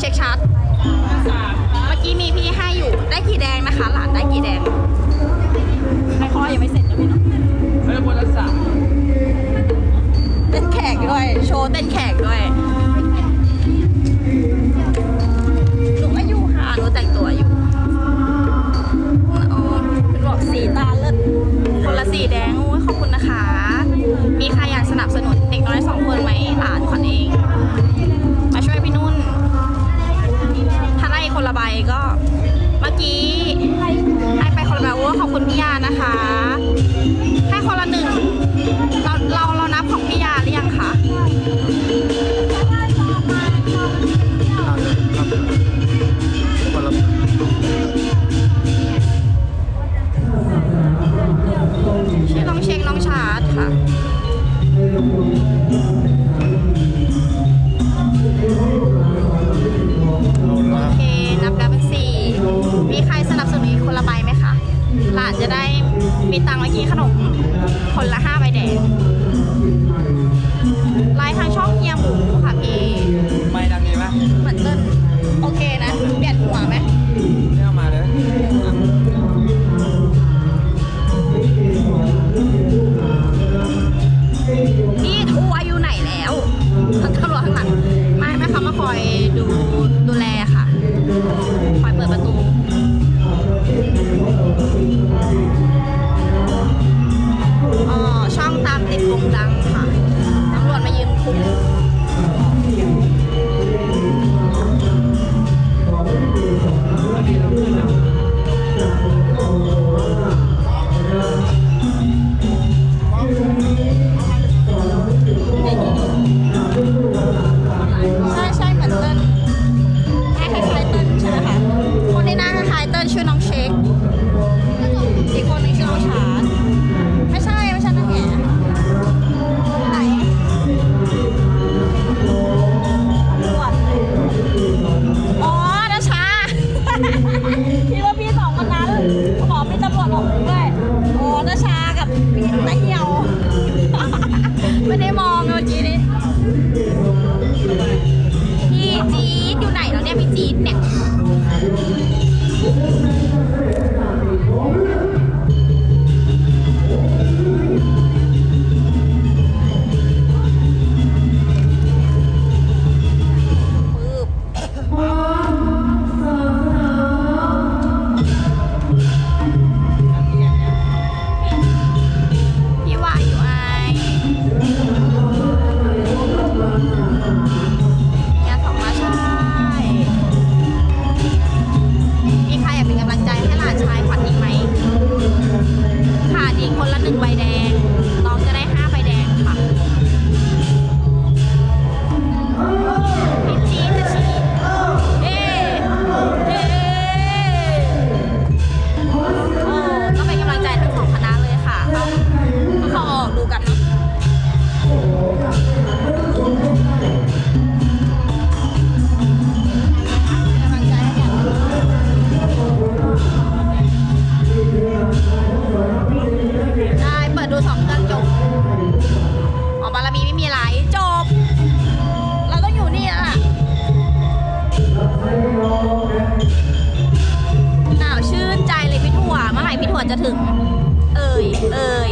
เช็คชัด เมื่อกี้มีพี่ให้อยู่ ได้กี่แดงนะคะ หลานได้กี่แดงไอ้ข้อยังไม่เสร็จนะพี่เนาะไม่ได้บนรักษาเต้นแขกด้วย โชว์เต้นแขกด้วย มื่อกี้ให้ไปคนละแบบว่าขอบคุณพี่ยานะคะ ให้คนละหนึ่งเรา พี่จีนเนี่ย จะถึง เอ่ย เอ่ย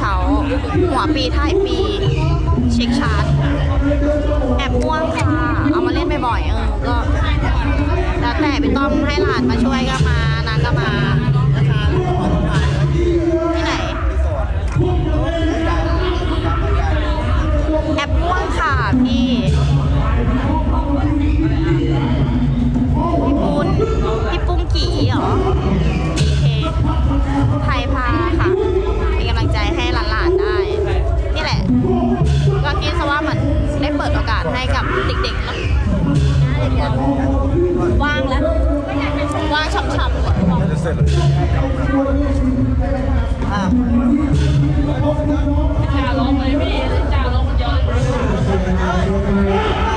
เฉา หัวปีท้ายปี เช็คชาร์ตแอบม่วงค่ะ เอามาเล่นบ่อยๆเออก็แล้วแต่ไป็ต้องให้หลานมาช่วยก็มา นานก็มา ให้กับเด็กๆเนาะว่างแล้วว่างช่ำๆเลยจะเสร็จแล้วจ่าลงเลยพี่จ่าลงคนเดีย้อน